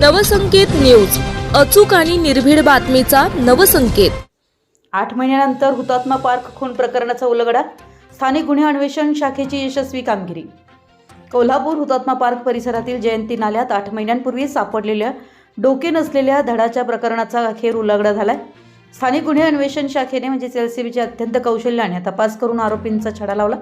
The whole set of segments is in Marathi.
नवसंकेत न्यूज. अचूक आणि निर्भीड बातमीचा नवसंकेत. आठ महिन्यानंतर हुतात्मा पार्क खून प्रकरणाचा उलगडा. स्थानिक गुन्हे अन्वेषण शाखेची यशस्वी कामगिरी. कोल्हापूर हुतात्मा पार्क परिसरातील जयंती नाल्यात आठ महिन्यांपूर्वी सापडलेल्या डोके नसलेल्या धडाच्या प्रकरणाचा अखेर उलगडा झालाय. स्थानिक गुन्हे अन्वेषण शाखेने म्हणजेच एल सी बीच्या अत्यंत कौशल्याने तपास करून आरोपींचा छडा लावला.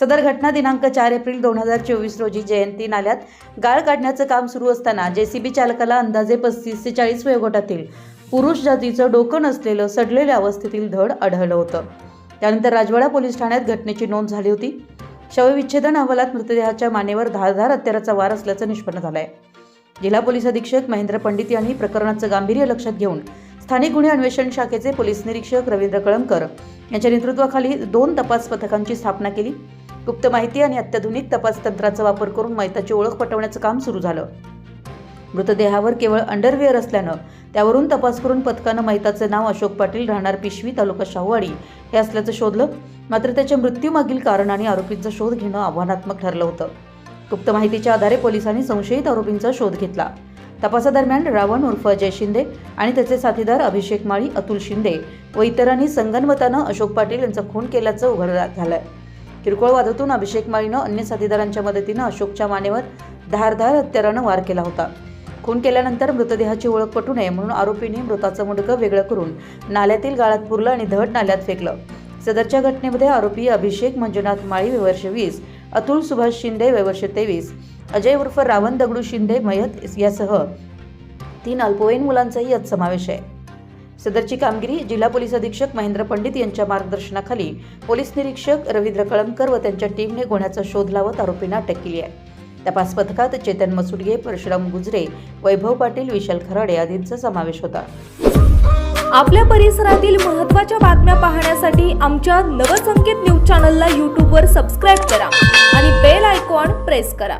सदर घटना दिनांक चार एप्रिल दोन हजार चोवीस रोजी जयंती नाल्यात गाळ काढण्याचं काम सुरू असताना जेसीबी चालकाला अंदाजे पस्तीस ते चाळीस वयोगटातील पुरुष जातीचं डोकं नसलेलं सडलेल्या अवस्थेतील धड आढळलं होतं. त्यानंतर राजवाडा पोलीस ठाण्यात घटनेची नोंद झाली होती. शवविच्छेदन अहवालात मृतदेहाच्या मानेवर धारधार हत्याराचा वार असल्याचं निष्पन्न झालं आहे जिल्हा पोलीस अधीक्षक महेंद्र पंडित यांनी प्रकरणाचं गांभीर्य लक्षात घेऊन स्थानिक गुन्हे अन्वेषण शाखेचे पोलीस निरीक्षक रवींद्र कळमकर यांच्या नेतृत्वाखाली दोन तपास पथकांची स्थापना केली. गुप्त माहिती आणि अत्याधुनिक तपास तंत्राचा वापर करून मैताची ओळख पटवण्याचं काम सुरू झालं. मृतदेहावर केवळ अंडरवेअर असल्यानं त्यावरून तपास करून पथकानं मैताचं नाव अशोक पाटील राहणार पिशवी तालुका शाहूवाडी हे असल्याचं शोधलं. मात्र त्याच्या मृत्यूमागील कारण आणि आरोपींचा शोध घेणं आव्हानात्मक ठरलं होतं. गुप्त माहितीच्या आधारे पोलिसांनी संशयित आरोपींचा शोध घेतला. तपासादरम्यान रावण उर्फ अजय शिंदे आणि त्याचे साथीदार अभिषेक माळी अतुल शिंदे व इतरांनी संगनमतानं अशोक पाटील यांचा खून केल्याचं उघड आहे किरकोळ वादातून अभिषेक माळीनं अन्य साथीदारांच्या मदतीनं अशोकच्या मानेवर धारधार हत्यारानं वार केला होता. खून केल्यानंतर मृतदेहाची ओळख पटू नये म्हणून आरोपींनी मृताचं मुंडकं वेगळं करून नाल्यातील गाळात पुरलं आणि धड नाल्यात फेकलं. सदरच्या घटनेमध्ये आरोपी अभिषेक मंजुनाथ माळी वयवर्ष वीस अतुल सुभाष शिंदे वैवर्ष तेवीस अजय उर्फ रावण दगडू शिंदे मयत यासह तीन अल्पवयीन मुलांचाही यात समावेश आहे. सदरची कामगिरी जिल्हा पोलीस अधीक्षक महेंद्र पंडित यांच्या मार्गदर्शनाखाली. पोलीस निरीक्षक रवींद्र कळमकर व त्यांच्या टीमने गुन्ह्याचा शोध लावत आरोपींना अटक केली आहे. तपास पथकात चेतन मसुडगे परशुराम गुजरे वैभव पाटील विशाल खराडे आदींचा समावेश होता. आपल्या परिसरातील महत्त्वाच्या बातम्या पाहण्यासाठी आमच्या नवसंकेत न्यूज चॅनलला यूट्यूबवर सबस्क्राईब करा आणि बेल आयकॉन प्रेस करा.